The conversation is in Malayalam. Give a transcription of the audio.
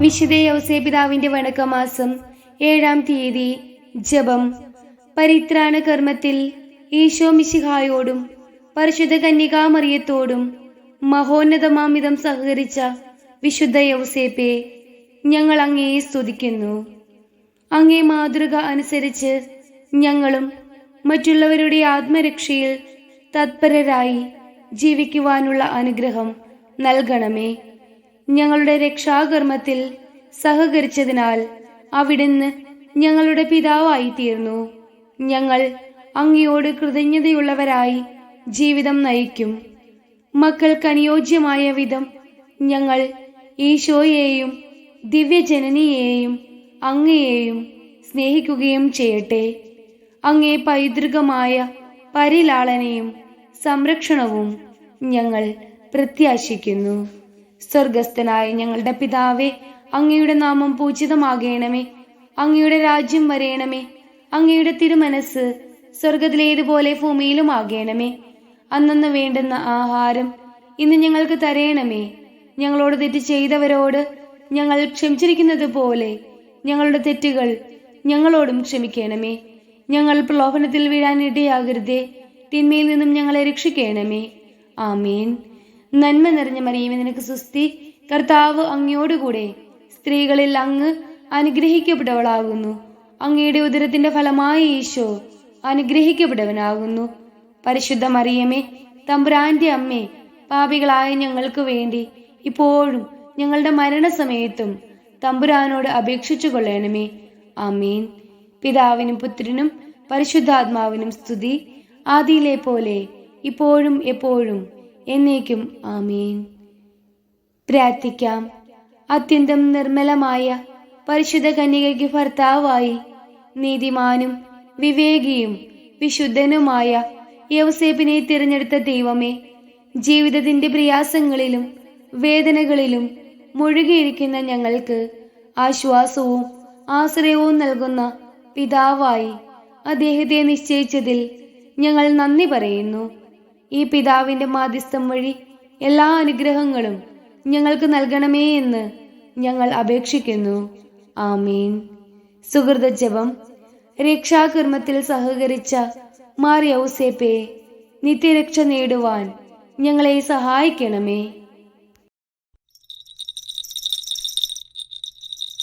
വിശുദ്ധ യൗസേപിതാവിന്റെ വണക്കമാസം ഏഴാം തീയതി ജപം. പരിത്രാണ കർമ്മത്തിൽ ഈശോ മിശിഹായോടും പരിശുദ്ധ കന്യകാമറിയത്തോടും മഹോന്നതമാമിതം സഹകരിച്ച വിശുദ്ധ യൗസേപ്പെ ഞങ്ങൾ അങ്ങേയെ സ്തുതിക്കുന്നു. അങ്ങേ മാതൃക അനുസരിച്ച് ഞങ്ങളും മറ്റുള്ളവരുടെ ആത്മരക്ഷയിൽ തത്പരരായി ജീവിക്കുവാനുള്ള അനുഗ്രഹം നൽകണമേ. ഞങ്ങളുടെ രക്ഷാകർമ്മത്തിൽ സഹകരിച്ചതിനാൽ അവിടുന്ന് ഞങ്ങളുടെ പിതാവായി തീർന്നു ഞങ്ങൾ അങ്ങയോട് കൃതജ്ഞതയുള്ളവരായി ജീവിതം നയിക്കും. മക്കൾക്ക് അനുയോജ്യമായ വിധം ഞങ്ങൾ ഈശോയെയും ദിവ്യജനനിയെയും അങ്ങയെയും സ്നേഹിക്കുകയും ചെയ്യട്ടെ. അങ്ങേ പൈതൃകമായ പരിലാളനയും സംരക്ഷണവും ഞങ്ങൾ പ്രത്യാശിക്കുന്നു. സ്വർഗസ്ഥനായ ഞങ്ങളുടെ പിതാവേ അങ്ങയുടെ നാമം പൂജിതമാകണമേ. അങ്ങയുടെ രാജ്യം വരയണമേ അങ്ങയുടെ തിരുമനസ് സ്വർഗത്തിലേതുപോലെ ഭൂമിയിലും ആകണമേ അന്നന്ന് വേണ്ടുന്ന ആഹാരം ഇന്ന് ഞങ്ങൾക്ക് തരയണമേ ഞങ്ങളോട് തെറ്റ് ചെയ്തവരോട് ഞങ്ങൾ ക്ഷമിച്ചിരിക്കുന്നത് പോലെ ഞങ്ങളുടെ തെറ്റുകൾ ഞങ്ങളോടും ക്ഷമിക്കണമേ. ഞങ്ങൾ പ്രലോഭനത്തിൽ വീഴാൻ ഇടയാകരുതേ. തിന്മയിൽ നിന്നും ഞങ്ങളെ രക്ഷിക്കണമേ. ആമീൻ. നന്മ നിറഞ്ഞ മറിയമേ നിനക്ക് സുസ്തി കർത്താവ് അങ്ങയോടുകൂടെ സ്ത്രീകളിൽ അങ്ങ് അനുഗ്രഹിക്കപ്പെട്ടവളാകുന്നു. അങ്ങയുടെ ഉദരത്തിന്റെ ഫലമായ ഈശോ അനുഗ്രഹിക്കപ്പെട്ടവനാകുന്നു. പരിശുദ്ധ മറിയമേ തമ്പുരാന്റെ അമ്മേ പാപികളായ ഞങ്ങൾക്ക് വേണ്ടി ഇപ്പോഴും ഞങ്ങളുടെ മരണസമയത്തും തമ്പുരാനോട് അപേക്ഷിച്ചു കൊള്ളണമേ. അമീൻ പിതാവിനും പുത്രനും പരിശുദ്ധാത്മാവിനും സ്തുതി. ആദിയിലെ പോലെ ഇപ്പോഴും എപ്പോഴും എന്നേക്കും ആമീൻ. പ്രാർത്ഥിക്കാം. അത്യന്തം നിർമ്മലമായ പരിശുദ്ധ കന്യകയ്ക്ക് ഭർത്താവായി നീതിമാനും വിവേകിയും വിശുദ്ധനുമായ യവസേപ്പിനെ തിരഞ്ഞെടുത്ത ദൈവമേ ജീവിതത്തിന്റെ പ്രയാസങ്ങളിലും വേദനകളിലും മുഴുകിയിരിക്കുന്ന ഞങ്ങൾക്ക് ആശ്വാസവും ആശ്രയവും നൽകുന്ന പിതാവായി അദ്ദേഹത്തെ നിശ്ചയിച്ചതിൽ ഞങ്ങൾ നന്ദി പറയുന്നു. ഈ പിതാവിന്റെ മാധ്യസ്ഥം വഴി എല്ലാ അനുഗ്രഹങ്ങളും ഞങ്ങൾക്ക് നൽകണമേ എന്ന് ഞങ്ങൾ അപേക്ഷിക്കുന്നു. ആമീൻ. സുഹൃത ജപം. രക്ഷാകർമ്മത്തിൽ സഹകരിച്ച മാറിയൗസേപ്പെ നിത്യരക്ഷ നേടുവാൻ ഞങ്ങളെ സഹായിക്കണമേ.